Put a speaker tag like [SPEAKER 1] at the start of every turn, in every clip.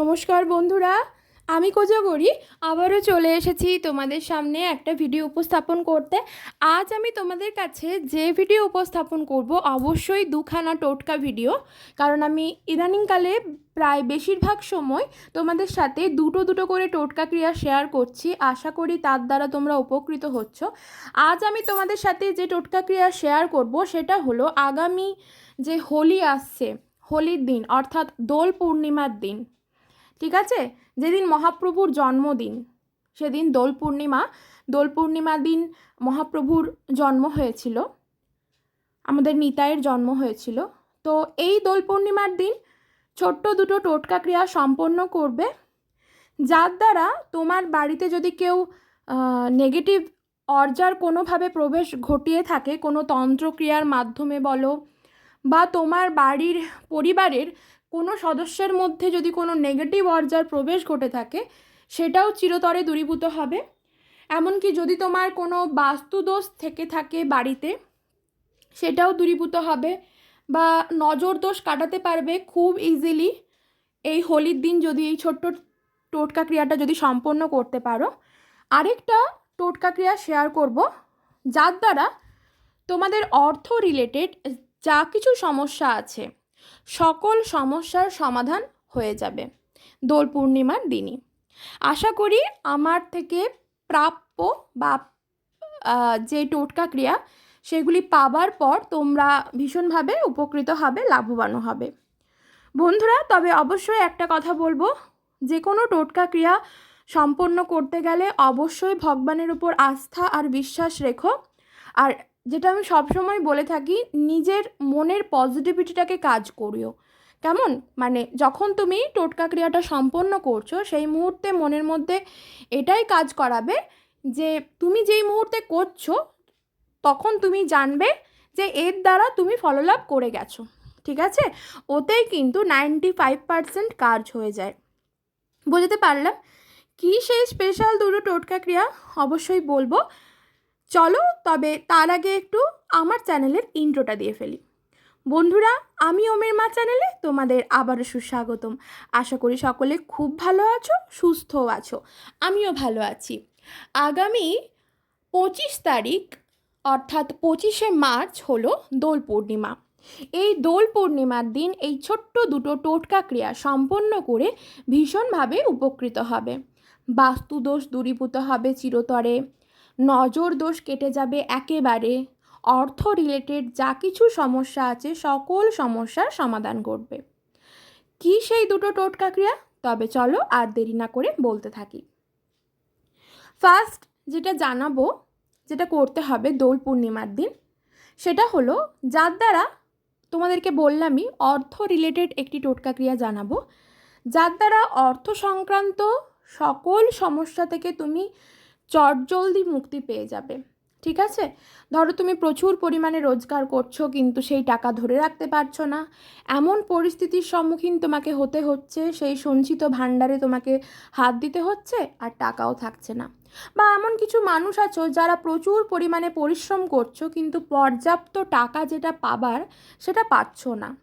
[SPEAKER 1] নমস্কার বন্ধুরা, আমি কোজাগরি। আবারও চলে এসেছি তোমাদের সামনে একটা ভিডিও উপস্থাপন করতে। আজ আমি তোমাদের কাছে যে ভিডিও উপস্থাপন করব, অবশ্যই দুখানা টোটকা ভিডিও। কারণ আমি ইদানিংকালে প্রায় বেশিরভাগ সময় তোমাদের সাথে দুটো দুটো করে টোটকা ক্রিয়া শেয়ার করছি। আশা করি তার দ্বারা তোমরা উপকৃত হচ্ছ। আজ আমি তোমাদের সাথে যে টোটকা ক্রিয়া শেয়ার করব, সেটা হলো আগামী যে হোলি আসছে, হোলির দিন, অর্থাৎ দোল পূর্ণিমার দিন। ঠিক আছে? যেদিন মহাপ্রভুর জন্মদিন, সেদিন দোল পূর্ণিমা, দোল পূর্ণিমার দিন মহাপ্রভুর জন্ম হয়েছিল, আমাদের নিতাইয়ের জন্ম হয়েছিল। তো এই দোল পূর্ণিমার দিন ছোট্ট দুটো টোটকা ক্রিয়া সম্পন্ন করবে, যার দ্বারা তোমার বাড়িতে যদি কেউ নেগেটিভ অর্জার কোনোভাবে প্রবেশ ঘটিয়ে থাকে, কোনো তন্ত্রক্রিয়ার মাধ্যমে বলো, বা তোমার বাড়ির পরিবারের কোনো সদস্যের মধ্যে যদি কোনো নেগেটিভ অর্জার প্রবেশ ঘটে থাকে, সেটাও চিরতরে দূরীভূত হবে। এমনকি যদি তোমার কোনো বাস্তুদোষ থেকে থাকে বাড়িতে, সেটাও দূরীভূত হবে বা নজর দোষ কাটাতে পারবে খুব ইজিলি এই হোলির দিন যদি এই ছোট্ট টোটকা ক্রিয়াটা যদি সম্পন্ন করতে পারো, আরেকটা টোটকা ক্রিয়া শেয়ার করব, যার দ্বারা তোমাদের অর্থ রিলেটেড যা কিছু সমস্যা আছে। সকল সমস্যার সমাধান হয়ে যাবে। দোল পূর্ণিমার দিনই। আশা করি আমার থেকে প্রাপ্য বা যে টোটকা ক্রিয়া, সেগুলি পাবার পর তোমরা ভীষণভাবে উপকৃত হবে, লাভবানও হবে। বন্ধুরা, তবে অবশ্যই একটা কথা বলব। যে কোনো টোটকা ক্রিয়া সম্পন্ন করতে গেলে অবশ্যই ভগবানের উপর আস্থা আর বিশ্বাস রেখো। আর যেটা আমি সবসময় বলে থাকি, নিজের মনের পজিটিভিটিটাকে কাজ করিও। কেমন? মানে যখন তুমি টোটকা ক্রিয়াটা সম্পন্ন করছ, সেই মুহূর্তে মনের মধ্যে এটাই কাজ করাবে যে তুমি যেই মুহূর্তে করছ, তখন তুমি জানবে যে এর দ্বারা তুমি ফললাভ করে গেছো। ঠিক আছে? ওতেই কিন্তু নাইনটি ফাইভ পার্সেন্ট কাজ হয়ে যায়। বুঝতে পারলাম? কী সেই স্পেশাল দুটো টোটকা ক্রিয়া? অবশ্যই বলব। চলো তবে তার আগে একটু আমার চ্যানেলের ইন্ট্রোটা দিয়ে ফেলি। বন্ধুরা, আমি ওমের মা চ্যানেলে তোমাদের আবারও সুস্বাগতম। আশা করি সকলে খুব ভালো আছো, সুস্থও আছো, আমিও ভালো আছি। আগামী পঁচিশ তারিখ, অর্থাৎ পঁচিশে মার্চ হলো দোল পূর্ণিমা। এই দোল পূর্ণিমার দিন এই ছোট্ট দুটো টোটকা ক্রিয়া সম্পন্ন করে ভীষণভাবে উপকৃত হবে। বাস্তুদোষ দূরীভূত হবে চিরতরে। নজর দোষ কেটে যাবে একেবারে। অর্থ রিলেটেড যা কিছু সমস্যা আছে, সকল সমস্যার সমাধান করবে কি সেই দুটো টোটকা ক্রিয়া? তবে চলো আর দেরি না করে বলতে থাকি। ফার্স্ট যেটা জানাব, যেটা করতে হবে দোল পূর্ণিমার দিন, সেটা হলো যার দ্বারা তোমাদেরকে বললামই অর্থ রিলেটেড একটি টোটকা ক্রিয়া জানাব। যার দ্বারা অর্থ সংক্রান্ত সকল সমস্যা থেকে তুমি চটজলদি মুক্তি পেয়ে যাবে। ঠিক আছে? ধরো তুমি প্রচুর পরিমাণে রোজগার করছ, কিন্তু সেই টাকা ধরে রাখতে পারছ না। এমন পরিস্থিতির সম্মুখীন তোমাকে হতে হচ্ছে, সেই সঞ্চিত ভাণ্ডারে তোমাকে হাত দিতে হচ্ছে আর টাকাও থাকছে না। বা এমন কিছু মানুষ আছো যারা প্রচুর পরিমাণে পরিশ্রম করছ, কিন্তু পর্যাপ্ত টাকা যেটা পাবার সেটা পাচ্ছ না।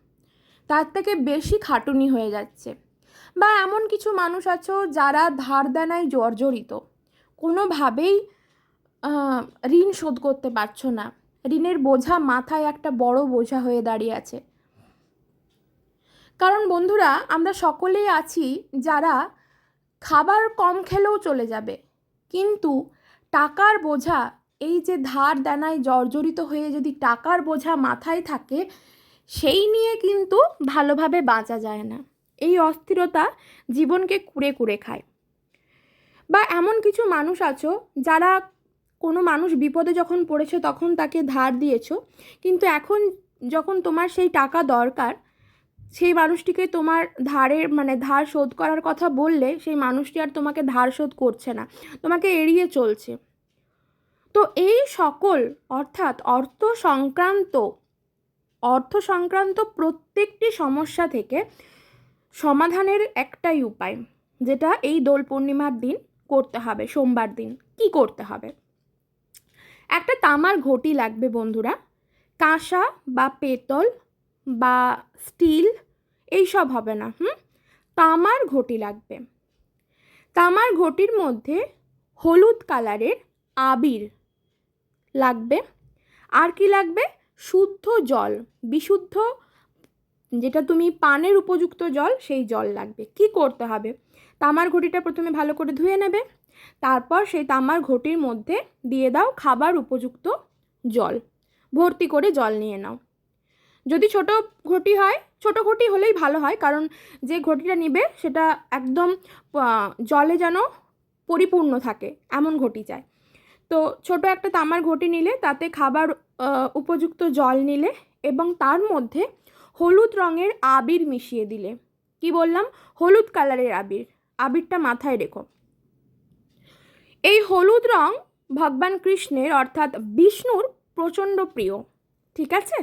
[SPEAKER 1] তার থেকে বেশি খাটুনি হয়ে যাচ্ছে। বা এমন কিছু মানুষ আছো যারা ধার দেনায় জর্জরিত। কোনোভাবেই ঋণ শোধ করতে পারছ না। ঋণের বোঝা মাথায় একটা বড় বোঝা হয়ে দাঁড়িয়ে আছে। কারণ বন্ধুরা, আমরা সকলেই আছি যারা খাবার কম খেলেও চলে যাবে। কিন্তু টাকার বোঝা, এই যে ধার দেনায় জর্জরিত হয়ে যদি টাকার বোঝা মাথায় থাকে, সেই নিয়ে কিন্তু ভালোভাবে বাঁচা যায় না। এই অস্থিরতা জীবনকে কুড়ে কুড়ে খায়। বা এমন কিছু মানুষ আছো যারা কোনো মানুষ বিপদে যখন পড়েছে তখন তাকে ধার দিয়েছ। কিন্তু এখন যখন তোমার সেই টাকা দরকার, সেই মানুষটিকে তোমার ধারের মানে ধার শোধ করার কথা বললে সেই মানুষটি আর তোমাকে ধার শোধ করছে না, তোমাকে এড়িয়ে চলছে। তো এই সকল অর্থাৎ অর্থ সংক্রান্ত অর্থ সংক্রান্ত প্রত্যেকটি সমস্যা থেকে সমাধানের একটাই উপায়, যেটা এই দোল পূর্ণিমার দিন করতে হবে সোমবার দিন। কি করতে হবে? একটা তামার ঘটি লাগবে বন্ধুরা। কাঁসা বা পেতল বা স্টিল এইসব হবে না, হুম? তামার ঘটি লাগবে। তামার ঘটির মধ্যে হলুদ কালারের আবির লাগবে। আর কি লাগবে? শুদ্ধ জল, বিশুদ্ধ, যেটা তুমি পানের উপযুক্ত জল, সেই জল লাগবে। কি করতে হবে? তামার ঘটিটা প্রথমে ভালো করে ধুয়ে নেবে। তারপর সেই তামার ঘটির মধ্যে দিয়ে দাও খাবার উপযুক্ত জল। ভর্তি করে জল নিয়ে নাও। যদি ছোট ঘটি হয়, ছোট ঘটি হলেই ভালো হয়, কারণ যে ঘটিটা নিবে সেটা একদম জলে যেন পরিপূর্ণ থাকে, এমন ঘটি চাই। তো ছোট একটা তামার ঘটি নিলে তাতে খাবার উপযুক্ত জল নিলে এবং তার মধ্যে হলুদ রঙের আবির মিশিয়ে দিলে। কি বললাম? হলুদ কালারের আবির। আবিরটা মাথায় রেখো। এই হলুদ রং ভগবান কৃষ্ণের, অর্থাৎ বিষ্ণুর প্রচণ্ড প্রিয়, ঠিক আছে?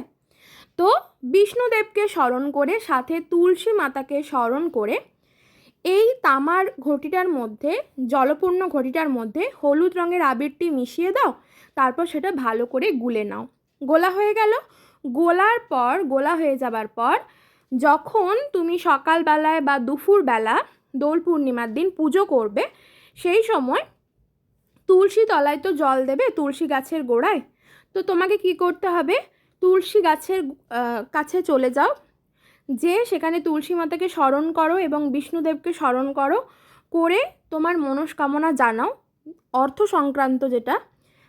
[SPEAKER 1] তো বিষ্ণুদেবকে স্মরণ করে, সাথে তুলসী মাতাকে স্মরণ করে, এই তামার ঘটিটার মধ্যে, জলপূর্ণ ঘটিটার মধ্যে হলুদ রঙের আবিরটি মিশিয়ে দাও, তারপর সেটা ভালো করে গুলে নাও। গোলা হয়ে গেল। গোলার পর, গোলা হয়ে যাবার পর, যখন তুমি সকালবেলায় বা দুপুরবেলা দোল পূর্ণিমার দিন পুজো করবে, সেই সময় তুলসী তলায় তো জল দেবে তুলসী গাছের গোড়ায়। তো তোমাকে কি করতে হবে? তুলসী গাছের কাছে চলে যাও। যে সেখানে তুলসী মাতাকে স্মরণ করো এবং বিষ্ণুদেবকে স্মরণ করো করে তোমার মনস্কামনা জানাও। অর্থ সংক্রান্ত যেটা,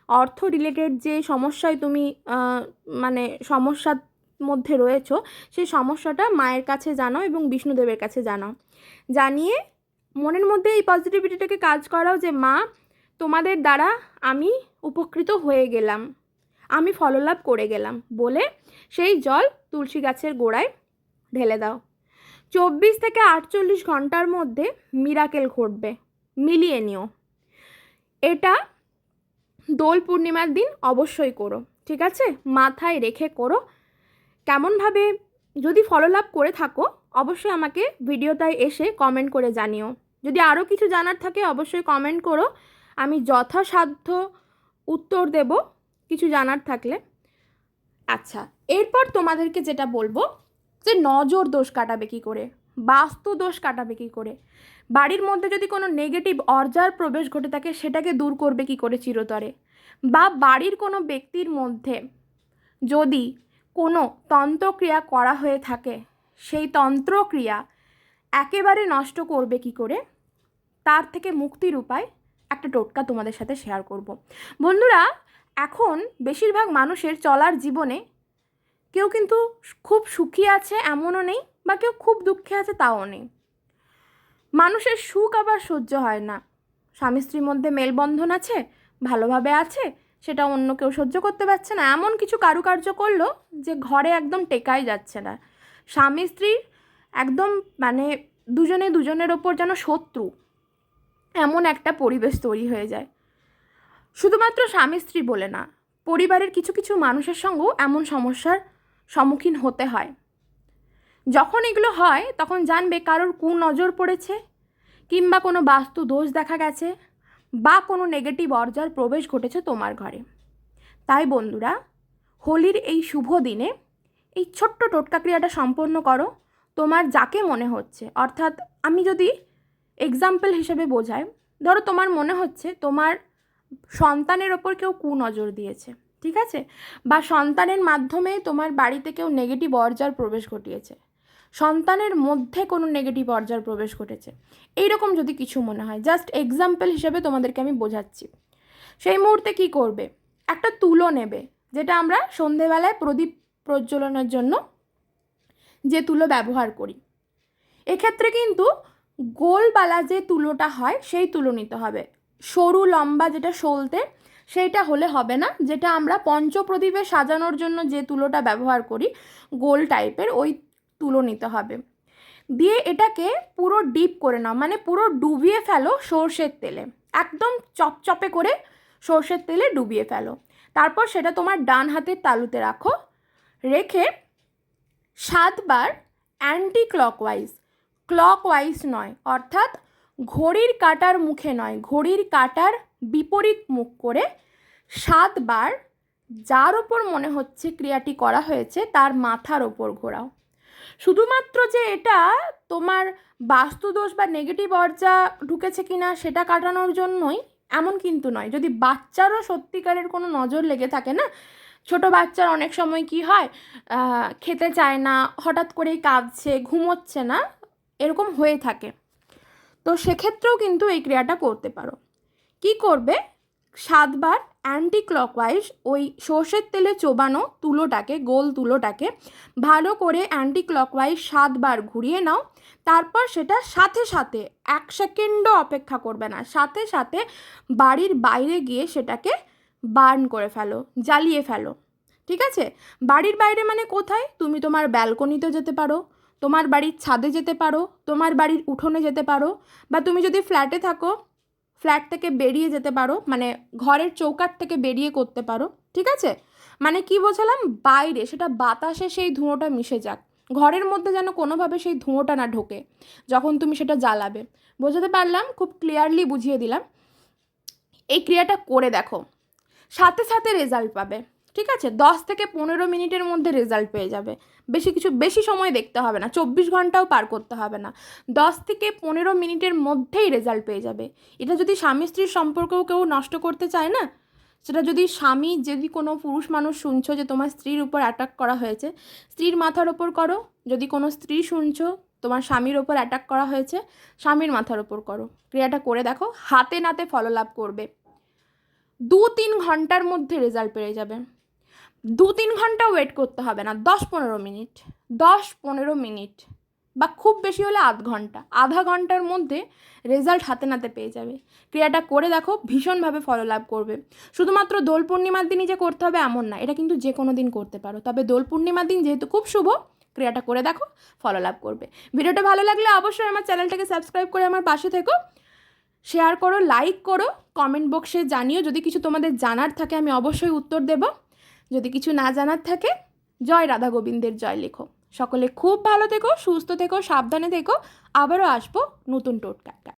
[SPEAKER 1] অর্থ রিলেটেড যে সমস্যায় তুমি মানে সমস্যার মধ্যে রয়েছো, সেই সমস্যাটা মায়ের কাছে জানাও এবং বিষ্ণুদেবের কাছে জানাও। জানিয়ে মনের মধ্যে এই পজিটিভিটিটাকে কাজ করাও যে, মা, তোমাদের দ্বারা আমি উপকৃত হয়ে গেলাম। আমি ফললাভ করে গেলাম। বলে সেই জল তুলসী গাছের গোড়ায় ঢেলে দাও। চব্বিশ থেকে আটচল্লিশ ঘণ্টার মধ্যে মিরাকেল ঘটবে। মিলিয়ে নিও। এটা দোল পূর্ণিমার দিন অবশ্যই করো। ঠিক আছে? মাথায় রেখে করো। কেমনভাবে যদি ফলো ফললাভ করে থাকো, অবশ্যই আমাকে ভিডিওটায় এসে কমেন্ট করে জানিও। যদি আরও কিছু জানার থাকে, অবশ্যই কমেন্ট করো। আমি যথাসাধ্য উত্তর দেব কিছু জানার থাকলে। আচ্ছা এরপর তোমাদেরকে যেটা বলব, যে নজর দোষ কাটাবে কী করে? বাস্তু দোষ কাটাবে কী করে? বাড়ির মধ্যে যদি কোনো নেগেটিভ অর্জার প্রবেশ ঘটে থাকে, সেটাকে দূর করবে কী করে চিরতরে? বা বাড়ির কোনো ব্যক্তির মধ্যে যদি কোনো তন্ত্রক্রিয়া করা হয়ে থাকে। সেই তন্ত্রক্রিয়া একেবারে নষ্ট করবে কি করে? তার থেকে মুক্তির উপায় একটা টোটকা তোমাদের সাথে শেয়ার করব। বন্ধুরা, এখন বেশিরভাগ মানুষের চলার জীবনে কেউ কিন্তু খুব সুখী আছে এমনও নেই বা কেউ খুব দুঃখে আছে তাও নেই। মানুষের সুখ আবার সহ্য হয় না। স্বামী স্ত্রীর মধ্যে মেলবন্ধন আছে, ভালোভাবে আছে সেটা অন্য কেউ সহ্য করতে পারছে না। এমন কিছু কারুকার্য করল যে ঘরে একদম টেকাই যাচ্ছে না। স্বামী স্ত্রীর একদম মানে দুজনে দুজনের ওপর যেন শত্রু। এমন একটা পরিবেশ তৈরি হয়ে যায়। শুধুমাত্র স্বামী, স্ত্রী বলে না, পরিবারের কিছু কিছু মানুষের সঙ্গেও এমন সমস্যার সম্মুখীন হতে হয়। যখন এগুলো হয়, তখন জানবে কারোর কু নজর পড়েছে কিংবা কোনো বাস্তু দোষ দেখা গেছে। বা কোনো নেগেটিভ অর্জার প্রবেশ ঘটেছে তোমার ঘরে। তাই বন্ধুরা, হোলির এই শুভ দিনে এই ছোট্ট টোটকা ক্রিয়াটা সম্পন্ন করো। তোমার যাকে মনে হচ্ছে, অর্থাৎ আমি যদি এক্সাম্পল হিসেবে বোঝাই, ধরো তোমার মনে হচ্ছে তোমার সন্তানের ওপর কেউ কুনজর দিয়েছে, ঠিক আছে? বা সন্তানের মাধ্যমে তোমার বাড়িতে কেউ নেগেটিভ অর্জার প্রবেশ ঘটিয়েছে। সন্তানের মধ্যে কোনো নেগেটিভ অর্জার প্রবেশ ঘটেছে। এইরকম যদি কিছু মনে হয় জাস্ট এক্সাম্পল হিসেবে তোমাদেরকে আমি বোঝাচ্ছি। সেই মুহূর্তে কি করবে? একটা তুলো নেবে, যেটা আমরা সন্ধেবেলায় প্রদীপ প্রজ্বলনের জন্য যে তুলো ব্যবহার করি। এক্ষেত্রে কিন্তু গোলবালা যে তুলোটা হয়, সেই তুলো নিতে হবে। সরু, লম্বা যেটা সলতে, সেইটা হলে হবে না, যেটা আমরা পঞ্চপ্রদীপে সাজানোর জন্য যে তুলোটা ব্যবহার করি, গোল টাইপের ওই তুলো নিতে হবে। দিয়ে এটাকে পুরো ডিপ করে নাও মানে পুরো ডুবিয়ে ফেলো সর্ষের তেলে। একদম চপচপে করে সর্ষের তেলে ডুবিয়ে ফেলো। তারপর সেটা তোমার ডান হাতের তালুতে রাখো। রেখে সাতবার অ্যান্টি ক্লকওয়াইজ ক্লকওয়াইজ নয়, অর্থাৎ ঘড়ির কাটার মুখে নয়, ঘড়ির কাটার বিপরীত মুখ করে সাতবার যার ওপর মনে হচ্ছে ক্রিয়াটি করা হয়েছে, তার মাথার ওপর ঘোরাও। শুধুমাত্র যে এটা তোমার বাস্তুদোষ বা নেগেটিভ অর্জা ঢুকেছে কিনা সেটা কাটানোর জন্যই এমন কিন্তু নয়। যদি বাচ্চারও সত্যিকারের কোনো নজর লেগে থাকে না, ছোট বাচ্চার অনেক সময় কি হয় খেতে চায় না, হঠাৎ করেই কাঁদছে, ঘুমোচ্ছে না, এরকম হয়ে থাকে। তো সেক্ষেত্রেও কিন্তু এই ক্রিয়াটা করতে পারো। কি করবে? সাতবার অ্যান্টি ক্লকওয়াইজ ওই সর্ষের তেলে চোবানো তুলোটাকে, গোল তুলোটাকে ভালো করে অ্যান্টি ক্লকওয়াইজ সাতবার ঘুরিয়ে নাও। তারপর সেটা সাথে সাথে এক সেকেন্ডও অপেক্ষা করবে না, সাথে সাথে বাড়ির বাইরে গিয়ে সেটাকে বার্ন করে ফেলো, জ্বালিয়ে ফেলো। ঠিক আছে? বাড়ির বাইরে মানে কোথায়? তুমি তোমার ব্যালকনিতে যেতে পারো, তোমার বাড়ির ছাদে যেতে পারো, তোমার বাড়ির উঠোনে যেতে পারো, বা তুমি যদি ফ্ল্যাটে থাকো ফ্ল্যাট থেকে বেরিয়ে যেতে পারো মানে ঘরের চৌকাট থেকে বেরিয়ে করতে পারো, ঠিক আছে? মানে কি বোঝালাম? বাইরে, সেটা বাতাসে সেই ধুঁয়োটা মিশে যাক। ঘরের মধ্যে যেন কোনোভাবে সেই ধুঁয়োটা না ঢোকে, যখন তুমি সেটা জ্বালাবে। বোঝাতে পারলাম? খুব ক্লিয়ারলি বুঝিয়ে দিলাম। এই ক্রিয়াটা করে দেখো। সাথে সাথে রেজাল্ট পাবে। ঠিক আছে? দশ থেকে পনেরো মিনিটের মধ্যে রেজাল্ট পেয়ে যাবে। বেশি কিছু, বেশি সময় দেখতে হবে না। চব্বিশ ঘন্টাও পার করতে হবে না। দশ থেকে পনেরো মিনিটের মধ্যেই রেজাল্ট পেয়ে যাবে। এটা যদি স্বামী স্ত্রীর সম্পর্কেও কেউ নষ্ট করতে চায় না, সেটা যদি স্বামী, যদি কোনো পুরুষ মানুষ শুনছো যে তোমার স্ত্রীর উপর অ্যাটাক করা হয়েছে, স্ত্রীর মাথার ওপর করো। যদি কোনো স্ত্রী শুনছো, তোমার স্বামীর ওপর অ্যাটাক করা হয়েছে, স্বামীর মাথার ওপর করো। ক্রিয়াটা করে দেখো, হাতে নাতে ফললাভ করবে। দু তিন ঘণ্টার মধ্যে রেজাল্ট পেয়ে যাবে। দু তিন ঘণ্টা ওয়েট করতে হবে না দশ পনেরো মিনিট। দশ পনেরো মিনিট বা খুব বেশি হলে আধ ঘণ্টা। আধা ঘণ্টার মধ্যে রেজাল্ট হাতে নাতে পেয়ে যাবে। ক্রিয়াটা করে দেখো, ভীষণভাবে ফললাভ করবে। শুধুমাত্র দোল পূর্ণিমার দিনই যে করতে হবে এমন না, এটা কিন্তু যে কোনো দিন করতে পারো। তবে দোল পূর্ণিমার দিন যেহেতু খুব শুভ, ক্রিয়াটা করে দেখো ফললাভ করবে। ভিডিওটা ভালো লাগলে অবশ্যই আমার চ্যানেলটাকে সাবস্ক্রাইব করে আমার পাশে থেকো। শেয়ার করো লাইক করো কমেন্ট বক্সে জানিও। যদি কিছু তোমাদের জানার থাকে, আমি অবশ্যই উত্তর দেব। যদি কিছু না জানার থাকে, জয় রাধা গোবিন্দের জয় লেখো। সকলে খুব ভালো থেকো, সুস্থ থেকো, সাবধানে থেকো। আবারও আসব নতুন টোটকা